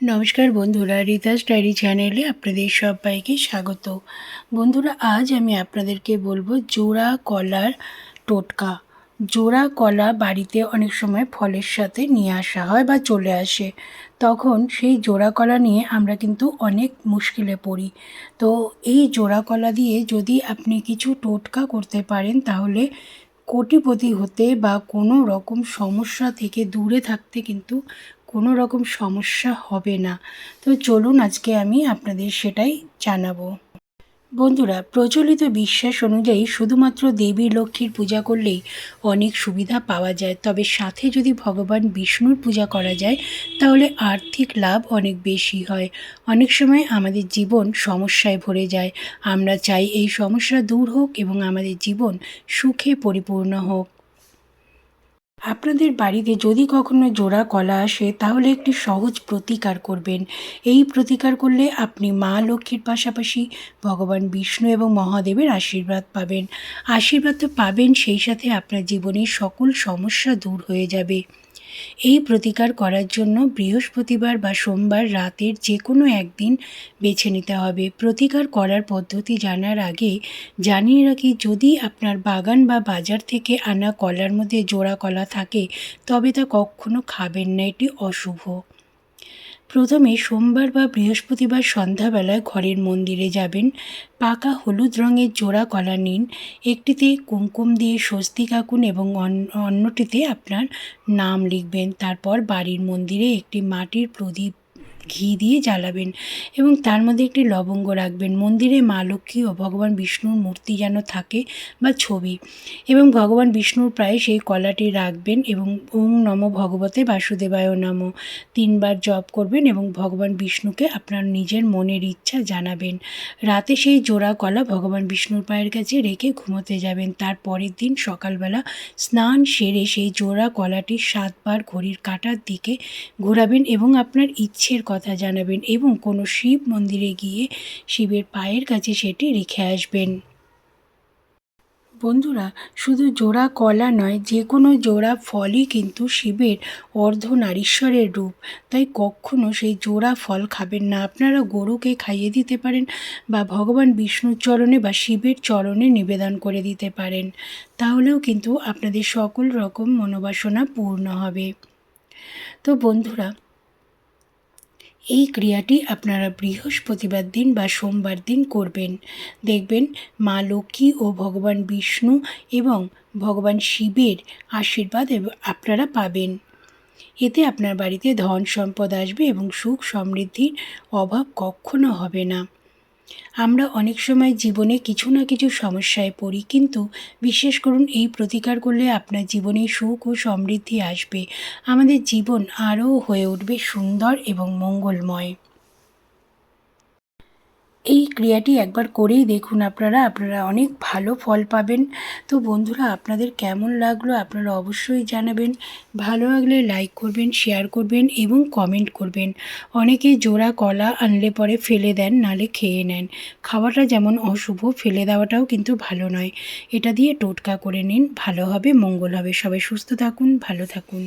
নমস্কার বন্ধুরা, রিতাস ডায়েরি চ্যানেলে আপনাদের সবাইকে স্বাগত। বন্ধুরা, আজ আমি আপনাদেরকে বলব জোড়া কলার টোটকা। জোড়া কলা বাড়িতে অনেক সময় ফলের সাথে নিয়ে আসা হয় বা চলে আসে। তখন সেই জোড়া কলা নিয়ে আমরা কিন্তু অনেক মুশকিলে পড়ি। তো এই জোড়া কলা দিয়ে যদি আপনি কিছু টোটকা করতে পারেন, তাহলে কোটিপতি হতে বা কোনো রকম সমস্যা থেকে দূরে থাকতে কিন্তু কোনো রকম সমস্যা হবে না। তো চলুন আজকে আমি আপনাদের সেটাই জানাব। বন্ধুরা, প্রচলিত বিশ্বাস অনুযায়ী শুধুমাত্র দেবী লক্ষ্মীর পূজা করলেই অনেক সুবিধা পাওয়া যায়। তবে সাথে যদি ভগবান বিষ্ণুর পূজা করা যায়, তাহলে আর্থিক লাভ অনেক বেশি হয়। অনেক সময় আমাদের জীবন সমস্যায় ভরে যায়। আমরা চাই এই সমস্যা দূর হোক এবং আমাদের জীবন সুখে পরিপূর্ণ হোক। আপনাদের বাড়িতে যদি কখনো জোড়া কলা আসে, তাহলে একটি সহজ প্রতিকার করবেন। এই প্রতিকার করলে আপনি মা লক্ষ্মীর পাশাপাশি ভগবান বিষ্ণু এবং মহাদেবের আশীর্বাদ পাবেন। আশীর্বাদ তো পাবেন, সেই সাথে আপনার জীবনের সকল সমস্যা দূর হয়ে যাবে। এই প্রতিকার করার জন্য বৃহস্পতিবার বা সোমবার রাতের যে কোনো একদিন বেছে নিতে হবে। প্রতিকার করার পদ্ধতি জানার আগে জানিয়ে রাখি, যদি আপনার বাগান বা বাজার থেকে আনা কলার মধ্যে জোড়া কলা থাকে, তবে তা কখনো খাবেন না। এটি অশুভ। প্রথমে সোমবার বা বৃহস্পতিবার সন্ধ্যাবেলায় ঘরের মন্দিরে যাবেন। পাকা হলুদ রঙের জোড়া কলা নিন। একটিতে কুমকুম দিয়ে স্বস্তি কাকুন এবং অন্যটিতে আপনার নাম লিখবেন। তারপর বাড়ির মন্দিরে একটি মাটির প্রদীপ ঘি দিয়ে জ্বালাবেন এবং তার মধ্যে একটি লবঙ্গ রাখবেন। মন্দিরে মা লক্ষ্মী ও ভগবান বিষ্ণুর মূর্তি যেন থাকে বা ছবি এবং ভগবান বিষ্ণুর প্রায় সেই কলাটি রাখবেন এবং ওং নম ভগবতে বাসুদেবায় নম। তিনবার জপ করবেন এবং ভগবান বিষ্ণুকে আপনার নিজের মনের ইচ্ছা জানাবেন। রাতে সেই জোড়া কলা ভগবান বিষ্ণুর পায়ের কাছে রেখে ঘুমোতে যাবেন। তার পরের দিন সকালবেলা স্নান সেরে সেই জোড়া কলাটি সাতবার ঘড়ির কাটার দিকে ঘোরাবেন এবং আপনার ইচ্ছের কথা জানাবেন এবং কোনো শিব মন্দিরে গিয়ে শিবের পায়ের কাছে সেটি রেখে আসবেন। বন্ধুরা, শুধু জোড়া কলা নয়, যে কোনো জোড়া ফলই কিন্তু শিবের অর্ধনারীশ্বরের রূপ। তাই কখনো সেই জোড়া ফল খাবেন না। আপনারা গরুকে খাইয়ে দিতে পারেন বা ভগবান বিষ্ণুর চরণে বা শিবের চরণে নিবেদন করে দিতে পারেন। তাহলেও কিন্তু আপনাদের সকল রকম মনোবাসনা পূর্ণ হবে। তো বন্ধুরা এই ক্রিয়াটি আপনারা বৃহস্পতিবার দিন বা সোমবার দিন করবেন। দেখবেন মা লক্ষ্মী ও ভগবান বিষ্ণু এবং ভগবান শিবের আশীর্বাদ আপনারা পাবেন। এতে আপনার বাড়িতে ধন সম্পদ আসবে এবং সুখ সমৃদ্ধির অভাব কখনো হবে না। আমরা অনেক সময় জীবনে কিছু না কিছু সমস্যায় পড়ি, কিন্তু বিশেষ করুন এই প্রতিকার করলে আপনার জীবনে সুখ ও সমৃদ্ধি আসবে। আমাদের জীবন আরও হয়ে উঠবে সুন্দর এবং মঙ্গলময়। এই ক্রিয়াটি একবার করেই দেখুন আপনারা। আপনারা অনেক ভালো ফল পাবেন। তো বন্ধুরা, আপনাদের কেমন লাগল আপনারা অবশ্যই জানাবেন। ভালো লাগলে লাইক করবেন শেয়ার করবেন এবং কমেন্ট করবেন। অনেকে জোড়া কলা আনলে পরে ফেলে দেন, নালে খেয়ে নেন। খাওয়াটা যেমন অশুভ, ফেলে দেওয়াটাও কিন্তু ভালো নয়। এটা দিয়ে টোটকা করে নিন। ভালো হবে, মঙ্গল হবে। সবাই সুস্থ থাকুন, ভালো থাকুন।